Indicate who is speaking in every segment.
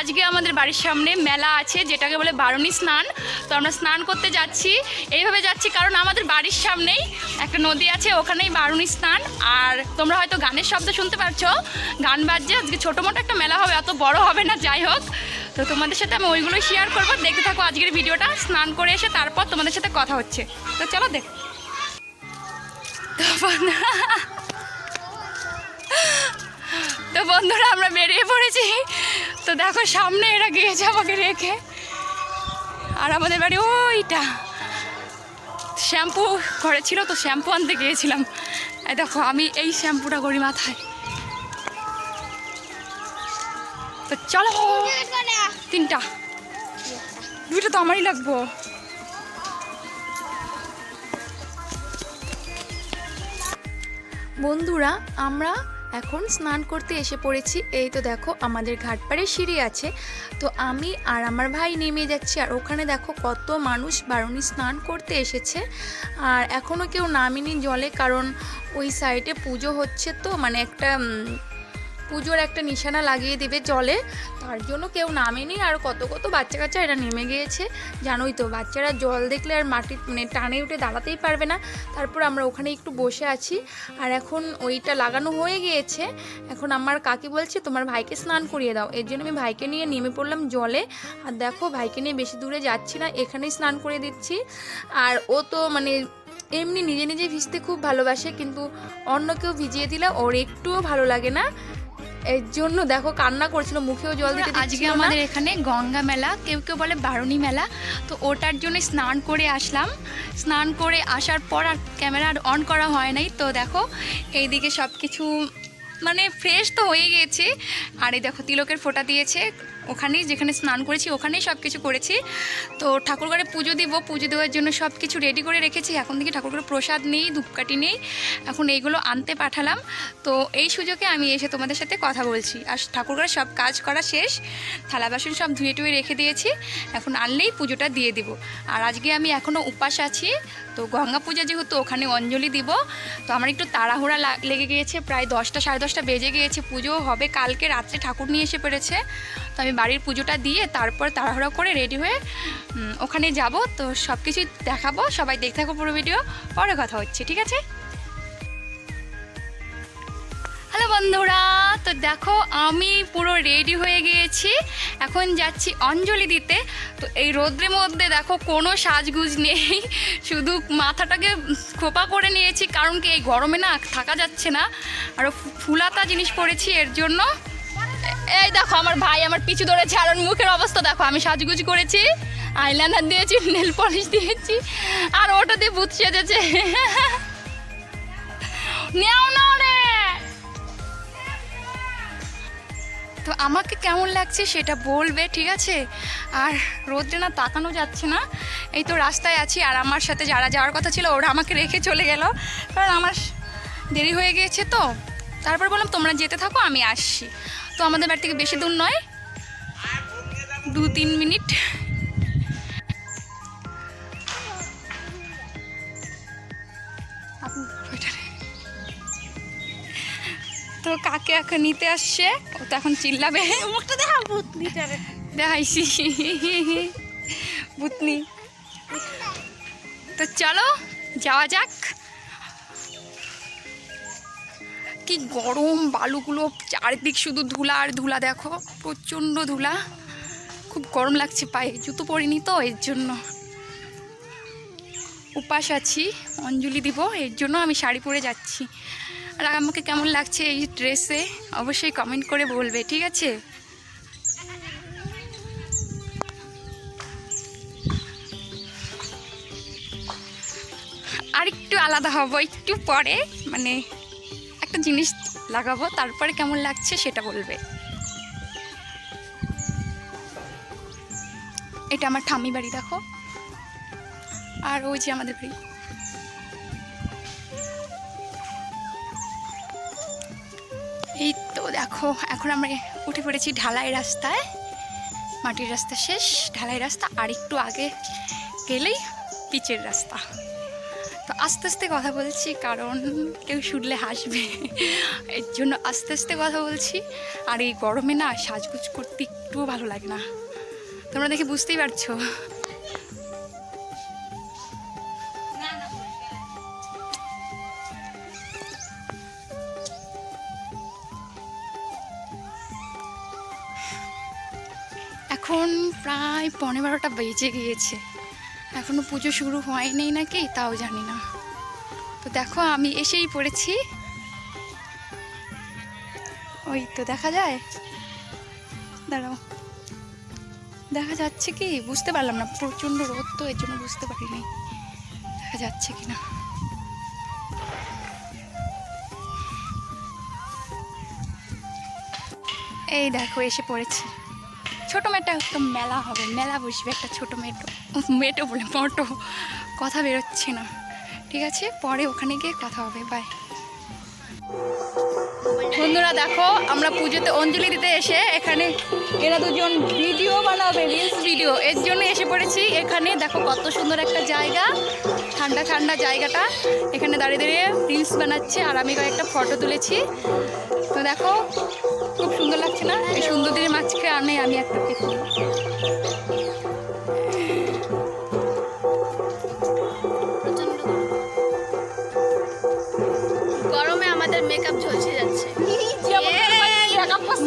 Speaker 1: আজকে আমাদের বাড়ির সামনে মেলা আছে যেটাকে বলে বারুণী স্নান। তো আমরা স্নান করতে যাচ্ছি। এইভাবে যাচ্ছি কারণ আমাদের বাড়ির সামনেই একটা নদী আছে, ওখানেই বারুণী স্নান। আর তোমরা হয়তো গানের শব্দ শুনতে পারছ। গান বাজছে, আজকে ছোটো মোটো একটা মেলা হবে, অত বড় হবে না, যাই হোক। তো তোমাদের সাথে আমি ওইগুলো শেয়ার করব। দেখতে থাকো আজকের ভিডিওটা, স্নান করে এসে তারপর তোমাদের সাথে কথা হচ্ছে। তো চলো দেখ। তো বন্ধুরা, আমরা বেরিয়ে পড়েছি। তো দেখো সামনে এরা গিয়েছে আমাকে রেখে। আর আমাদের বাড়ি ওইটা। শ্যাম্পু ঘরে ছিল তো শ্যাম্পু আনতে গিয়েছিলাম। এই দেখো, আমি এই শ্যাম্পুটা করি মাথায়। তো চলো, তিনটা। দুইটা তো আমারই লাগবো। বন্ধুরা, আমরা এখন স্নান করতে এসে পড়েছি। এই তো দেখো, আমাদের ঘাটপাড়ে সিঁড়ি আছে। তো আমি আর আমার ভাই নেমে যাচ্ছি আর ওখানে দেখো কত মানুষ বারুনি স্নান করতে এসেছে। আর এখনও কেউ নামেনি জলে কারণ ওই সাইডে পুজো হচ্ছে তো মানে একটা পুজোর একটা নিশানা লাগিয়ে দেবে জলে। তার জন্য কেউ নামেনি আর কত কত বাচ্চা কাচ্চা এরা নেমে গিয়েছে। জানোই তো, বাচ্চারা জল দেখলে আর মাটি মানে টানে উঠে দাঁড়াতেই পারবে না। তারপর আমরা ওখানে একটু বসে আছি। আর এখন ওইটা লাগানো হয়ে গিয়েছে। এখন আমার কাকি বলছে, তোমার ভাইকে স্নান করিয়ে দাও। এর জন্য আমি ভাইকে নিয়ে নেমে পড়লাম জলে। আর দেখো, ভাইকে নিয়ে বেশি দূরে যাচ্ছি না, এখানেই স্নান করে দিচ্ছি। আর ও তো মানে এমনি নিজে নিজে ভিজতে খুব ভালোবাসে। কিন্তু অন্য কেউ ভিজিয়ে দিলে ওর একটুও ভালো লাগে না। এর জন্য দেখো কান্না করছিল মুখেও জল দিতে আজকে আমাদের এখানে গঙ্গা মেলা কেউ কেউ বলে বারুণী মেলা। তো ওটার জন্য স্নান করে আসলাম। স্নান করে আসার পর আর ক্যামেরা আর অন করা হয় নাই। তো দেখো এইদিকে সব কিছু মানে ফ্রেশ তো হয়ে গিয়েছে আর এই দেখো তিলকের ফোটা দিয়েছে। ওখানেই, যেখানে স্নান করেছি, ওখানেই সব কিছু করেছি। তো ঠাকুরঘরে পুজো দিব, পুজো দেওয়ার জন্য সব কিছু রেডি করে রেখেছি। এখন থেকে ঠাকুরঘরে প্রসাদ নেই, ধূপকাঠি নেই। এখন এইগুলো আনতে পাঠালাম। তো এই সুযোগে আমি এসে তোমাদের সাথে কথা বলছি। আর ঠাকুরঘরে সব কাজ করা শেষ। থালা বাসন সব ধুয়ে টুয়ে রেখে দিয়েছি। এখন আনলেই পুজোটা দিয়ে দিব। আর আজকে আমি এখনও উপাস আছি। তো গঙ্গা পূজা যেহেতু, ওখানে অঞ্জলি দিব। তো আমার একটু তাড়াহুড়া লেগে গিয়েছে। প্রায় দশটা, সাড়ে দশটা বেজে গিয়েছে। পুজো হবে কালকে, রাত্রে ঠাকুর নিয়ে এসে পেরেছে তো আমি বাড়ির পুজোটা দিয়ে তারপর তাড়াহুড়া করে রেডি হয়ে ওখানে যাব। তো সব কিছুই দেখাবো, সবাই দেখতে থাকো পুরো ভিডিও। পরে কথা হচ্ছে, ঠিক আছে? হ্যালো বন্ধুরা, তো দেখো আমি পুরো রেডি হয়ে গিয়েছি। এখন যাচ্ছি অঞ্জলি দিতে। তো এই রোদ্রের মধ্যে দেখো কোনো সাজগুজ নেই। শুধু মাথাটাকে খোপা করে নিয়েছি, কারণ কি এই গরমে না থাকা যাচ্ছে না। আর ফুলাতা জিনিস পরেছি, এর জন্য। এই দেখো, আমার ভাই আমার পিছু ধরেছে, আর মুখের অবস্থা দেখো, আমি সাজগুজ করেছি, আইলাইনার দিয়েছি, নেল পলিশ দিয়েছি, আর ওটা দিয়ে ভূত সেজেছে। নেও না রে তো আমাকে কেমন লাগছে সেটা বলবে, ঠিক আছে? আর রোদ্রে না তাকানো যাচ্ছে না, এই তো রাস্তায় আছি, আর আমার সাথে যারা যাওয়ার কথা ছিল, ওরা আমাকে রেখে চলে গেল, কারণ আমার দেরি হয়ে গিয়েছে তো। তারপর বললাম, তোমরা যেতে থাকো, আমি আসছি। তো আমাদের বাড়ি থেকে বেশি দূর নয়। দু তিন মিনিট। তো কাকে এখন নিতে আসছে? ও তো এখন চিল্লাবে।
Speaker 2: মুখটা দেখা ভূত লিটারে
Speaker 1: দেখাইছি। বুতনি। তো চলো যাওয়া যাক। কি গরম, বালুগুলো চারিদিক শুধু ধুলা আর ধুলা দেখো, প্রচণ্ড ধুলা। খুব গরম লাগছে পায়ে, জুতো পরিনি তো, এর জন্য। উপাস আছি, অঞ্জলি দিব, এর জন্য আমি শাড়ি পরে যাচ্ছি। আর আমাকে কেমন লাগছে এই ড্রেসে, অবশ্যই কমেন্ট করে বলবে, ঠিক আছে? আর একটু আলাদা হব, একটু পরে মানে একটা জিনিস লাগাবো, তারপরে কেমন লাগছে সেটা বলবে। এটা আমার ঠামি বাড়ি, দেখো। আর ওই যে আমাদের বাড়ি। এই তো দেখো, এখন আমরা উঠে পড়েছি ঢালাই রাস্তায়। মাটির রাস্তা শেষ, ঢালাই রাস্তা, আর একটু আগে গেলেই পিচের রাস্তা। তো আস্তে আস্তে কথা বলছি, কারণ কেউ শুনলে হাসবে। এর জন্য আস্তে আস্তে কথা বলছি। আর এই গরমে না সাজগুজ করতে একটুও ভালো লাগে না। তোমরা দেখে বুঝতেই পারছ। এখন প্রায় পনেরো বারোটা বেজে গিয়েছে। এখনও পুজো শুরু হয়নি নাকি? তাও জানি না। তো দেখো, আমি এসেই পড়েছি। ওই তো দেখা যায়। দাঁড়াও। দেখা যাচ্ছে কি? বুঝতে পারলাম না, প্রচণ্ড রোদ তো, এর জন্য বুঝতে পারিনি। দেখা যাচ্ছে কি না এই দেখো, এসে পড়েছি। ছোটো মেয়েটা একটা মেলা হবে, মেলা বসবে, একটা ছোটো মেয়েটো। মেয়েটো বলে মটো কথা বেরোচ্ছে না। ঠিক আছে, পরে ওখানে গিয়ে কথা হবে বাই বন্ধুরা দেখো, আমরা পুজোতে অঞ্জলি দিতে এসে এখানে এরা দুজন ভিডিও বানাবে রিলস ভিডিও এর জন্য এসে পড়েছি এখানে। দেখো কত সুন্দর একটা জায়গা, ঠান্ডা ঠান্ডা জায়গাটা। এখানে দাঁড়িয়ে দাঁড়িয়ে রিলস বানাচ্ছে, আর আমি কয়েকটা ফটো তুলেছি। তো দেখো খুব সুন্দর লাগছে না? এই সুন্দরদের মাঝখানে আমি একটা
Speaker 2: প্রচণ্ড গরমে। আমাদের মেকআপ ঝলসে যাচ্ছে।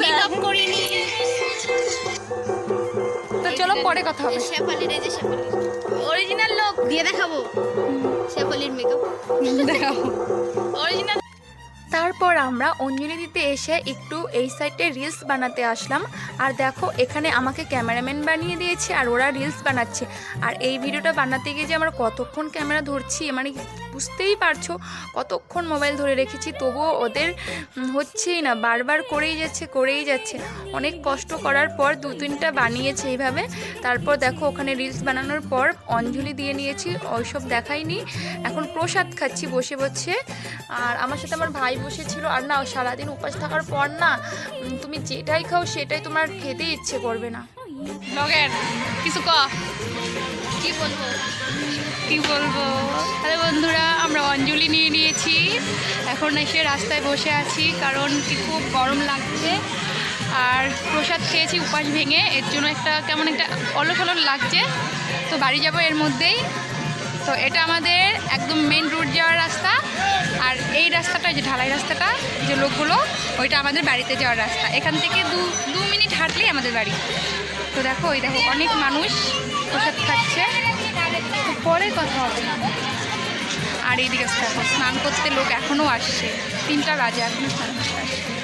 Speaker 2: মেকআপ করিনি।
Speaker 1: তো চলো পরে কথা হবে।
Speaker 2: শেফালির এই যে শেফালি। অরিজিনাল লোক দিয়ে দেখাবো। শেফালির মেকআপ
Speaker 1: দেখাবো।
Speaker 2: অরিজিনাল
Speaker 1: তারপর আমরা অঞ্জলি দিতে এসে একটু এই সাইডে রিলস বানাতে আসলাম। আর দেখো, এখানে আমাকে ক্যামেরাম্যান বানিয়ে দিয়েছে আর ওরা রিলস বানাচ্ছে। আর এই ভিডিওটা বানাতে গিয়ে যে আমরা কতক্ষণ ক্যামেরা ধরছি মানে বুঝতেই পারছ। কতক্ষণ মোবাইল ধরে রেখেছি, তবুও ওদের হচ্ছেই না, বারবার করেই যাচ্ছে করেই যাচ্ছে। অনেক কষ্ট করার পর দু তিনটা বানিয়েছে এইভাবে। তারপর দেখো, ওখানে রিলস বানানোর পর অঞ্জলি দিয়ে নিয়েছি, ওইসব দেখাইনি। এখন প্রসাদ খাচ্ছি বসে বসে। আর আমার সাথে আমার ভাই বসেছিল। আর না, সারাদিন উপাস থাকার পর না তুমি যেটাই খাও সেটাই তোমার খেতে ইচ্ছে করবে না। ব্লগের কিছু ক।
Speaker 2: কি বলব?
Speaker 1: কি বলব? তাহলে বন্ধুরা, আমরা অঞ্জলি নিয়ে নিয়েছি। এখন এসে রাস্তায় বসে আছি, কারণ কি খুব গরম লাগছে। আর প্রসাদ খেয়েছি উপাস ভেঙে, এর জন্য একটা কেমন একটা অলস অলস লাগছে। তো বাড়ি যাব এর মধ্যেই। তো এটা আমাদের একদম মেন রুট যাওয়ার রাস্তা। আর এই রাস্তাটা, যে ঢালাই রাস্তাটা, যে লোকগুলো, ওইটা আমাদের বাড়িতে যাওয়ার রাস্তা। এখান থেকে দু দু মিনিট হাঁটলেই আমাদের বাড়ি। তো দেখো ওই দেখো, অনেক মানুষ প্রসাদ খাচ্ছে। পরে কথা হবে। আর এইদিকে দেখো, স্নান করতে লোক এখনও আসছে। তিনটা রাজা এখনও স্নান করতে আসছে।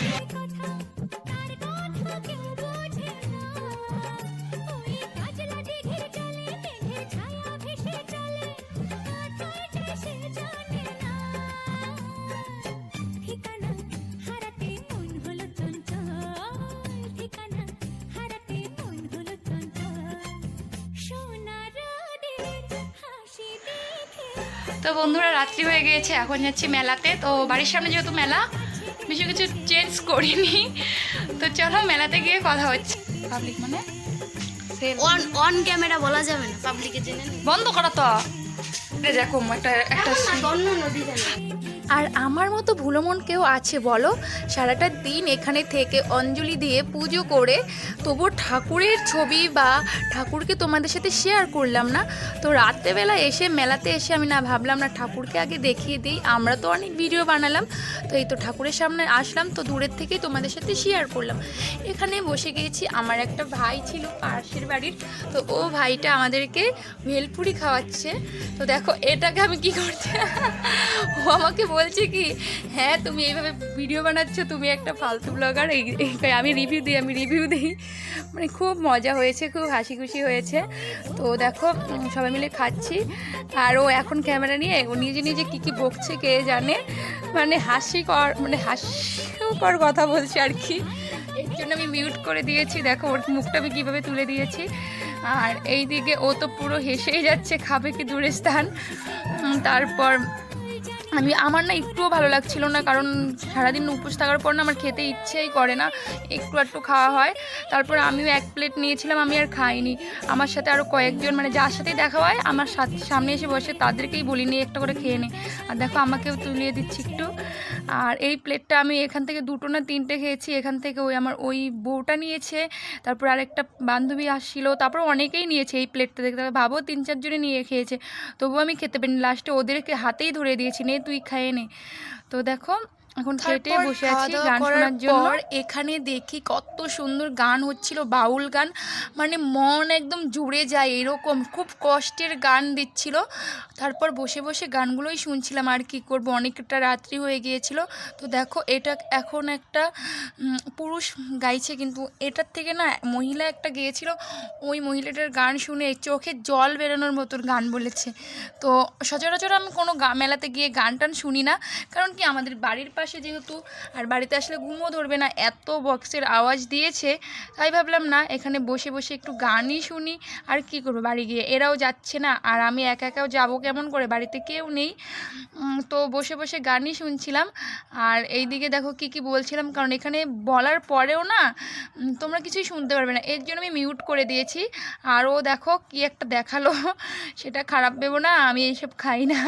Speaker 1: বন্ধুরা রাত্রি হয়ে গিয়েছে এখন যাচ্ছি মেলাতে। তো বাড়ির সামনে যেহেতু মেলা বেশি কিছু চেঞ্জ করিনি। তো চলো মেলাতে গিয়ে কথা হচ্ছে। পাবলিক মানে?
Speaker 2: অন অন ক্যামেরা বলা যাবে না পাবলিকে জেনে
Speaker 1: বন্ধ করা তো। দেখো একটা একটা আর আমার মতো ভুলো মন কেউ আছে বলো? সারাটা দিন এখানে থেকে অঞ্জলি দিয়ে পুজো করে তবু ঠাকুরের ছবি বা ঠাকুরকে তোমাদের সাথে শেয়ার করলাম না। তো রাত্রেবেলা এসে মেলাতে এসে আমি না ভাবলাম না ঠাকুরকে আগে দেখিয়ে দিই। আমরা তো অনেক ভিডিও বানালাম। তো এই তো ঠাকুরের সামনে আসলাম। তো দূরের থেকেই তোমাদের সাথে শেয়ার করলাম। এখানে বসে গিয়েছি আমার একটা ভাই ছিল পাশের বাড়ির। তো ও ভাইটা আমাদেরকে ভেলপুরি খাওয়াচ্ছে। তো দেখো এটাকে আমি কি করছি? ও আমাকে বলছে কি হ্যাঁ তুমি এইভাবে ভিডিও বানাচ্ছ, তুমি একটা ফালতু ব্লগার এই আমি রিভিউ দিই, আমি রিভিউ দিই। মানে খুব মজা হয়েছে, খুব হাসি খুশি হয়েছে। তো দেখো সবাই মিলে খাচ্ছি। আর ও এখন ক্যামেরা নিয়ে, ও নিজে নিজে কী কী বকছে কে জানে? মানে হাসিকর মানে হাস্যকর কথা বলছে আর কি। এর জন্য আমি মিউট করে দিয়েছি। দেখো, ওর মুখটা আমি কীভাবে তুলে দিয়েছি। আর এই দিকে ও তো পুরো হেসেই যাচ্ছে, খাবে কি দূরে স্থান। তারপর আমি, আমার না একটুও ভালো লাগছিল না, কারণ সারাদিন উপোস থাকার পর না আমার খেতে ইচ্ছেই করে না, একটু একটু খাওয়া হয়। তারপর আমিও এক প্লেট নিয়েছিলাম, আমি আর খাইনি। আমার সাথে আরও কয়েকজন মানে যার সাথেই দেখা হয়, আমার সামনে এসে বসে, তাদেরকেই বলি নিয়ে একটা করে খেয়ে নে। আর দেখো, আমাকেও তুলিয়ে দিচ্ছি একটু। আর এই প্লেটটা আমি এখান থেকে দুটো না তিনটে খেয়েছি, এখান থেকে ওই আমার ওই বউটা নিয়েছে, তারপর আরেকটা বান্ধবী আসছিল, তারপর অনেকেই নিয়েছে এই প্লেটটা দেখতে, ভাবো তিন চারজনে নিয়ে খেয়েছে। তবুও আমি খেতে পারিনি লাস্টে ওদেরকে হাতেই ধরে দিয়েছি নে তুই খেয়ে নে। তো দেখো এখন খেটে বসে আছি গান শোনার জন্য। এখানে দেখি কত সুন্দর গান হচ্ছিল বাউল গান। মানে মন একদম জুড়ে যায় এরকম খুব কষ্টের গান দিচ্ছিল। তারপর বসে বসে গানগুলোই শুনছিলাম আর কি করব অনেকটা রাত্রি হয়ে গিয়েছিল। তো দেখো এটা এখন একটা পুরুষ গাইছে কিন্তু এটার থেকে না মহিলা একটা গিয়েছিল ওই মহিলাটার গান শুনে চোখে জল বেরোনোর মতন গান বলেছে। তো সচরাচর আমি কোনো মেলাতে গিয়ে গান টান শুনি না কারণ কি আমাদের বাড়ির পাশে যেহেতু আর বাড়িতে আসলে ঘুমও ধরবে না, এত বক্সের আওয়াজ দিয়েছে, তাই ভাবলাম না, এখানে বসে বসে একটু গানই শুনি, আর কি করব বাড়ি গিয়ে? এরাও যাচ্ছে না, আর আমি একা একাও যাব কেমন করে? বাড়িতে কেউ নেই। তো বসে বসে গানই শুনছিলাম, আর এই দিকে দেখো কি কি বলছিলাম, কারণ এখানে বলার পরেও না তোমরা কিছুই শুনতে পারবে না। এর জন্য আমি মিউট করে দিয়েছি, আর ও দেখো কি একটা দেখাল, সেটা খারাপ ভেবো না, আমি এইসব খাই না।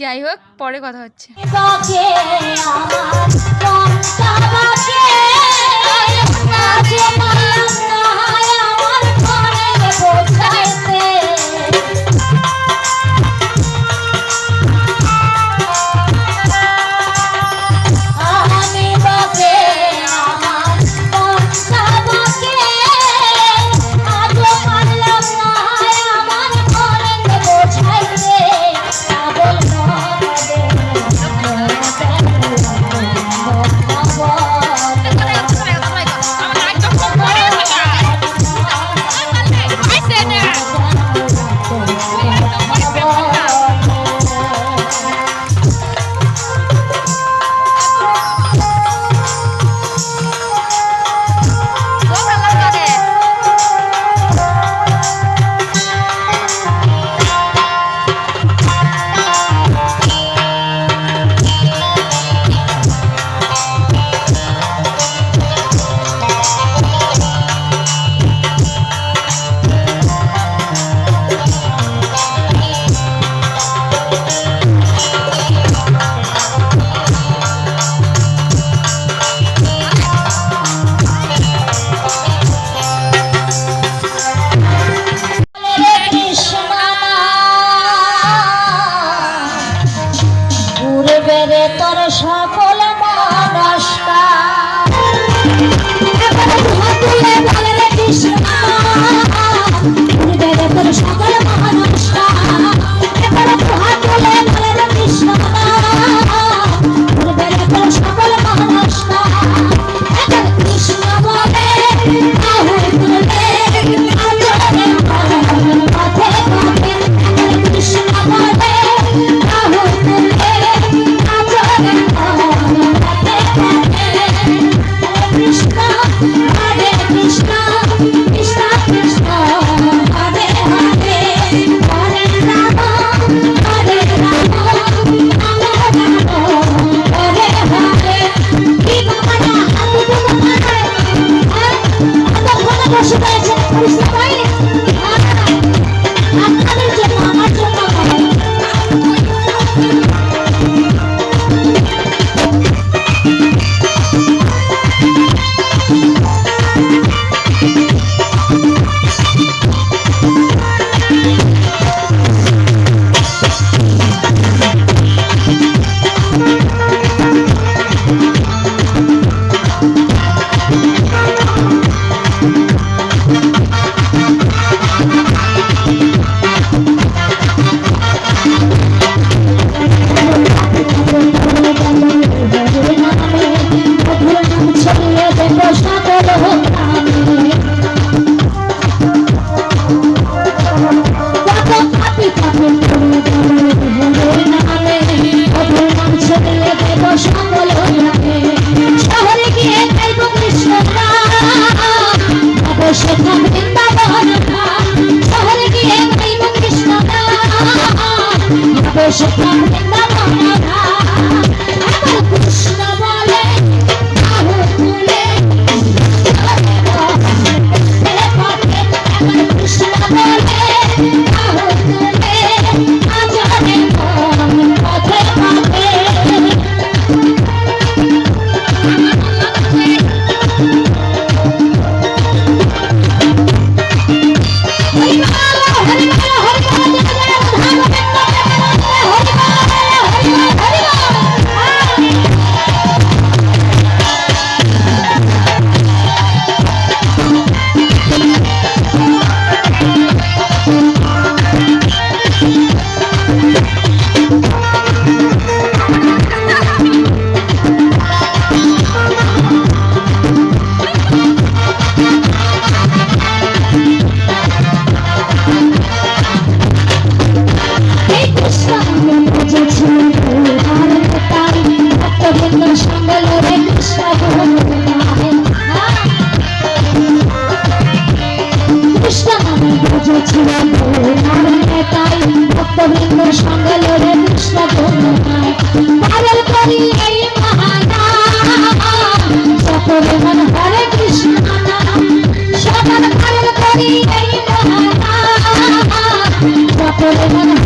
Speaker 1: যাই হোক, পরে কথা হচ্ছে।
Speaker 3: আমার বলে বাহু সকলে মন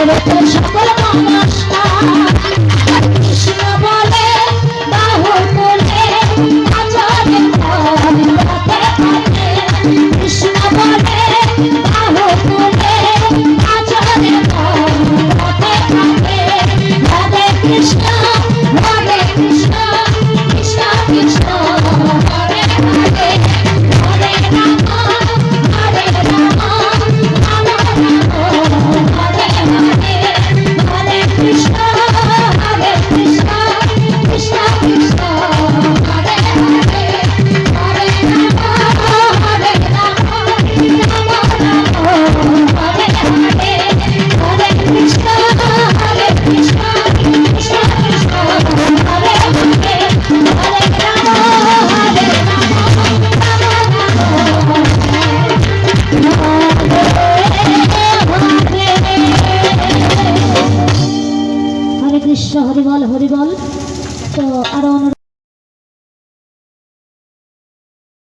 Speaker 3: সকল কৃষ্ণ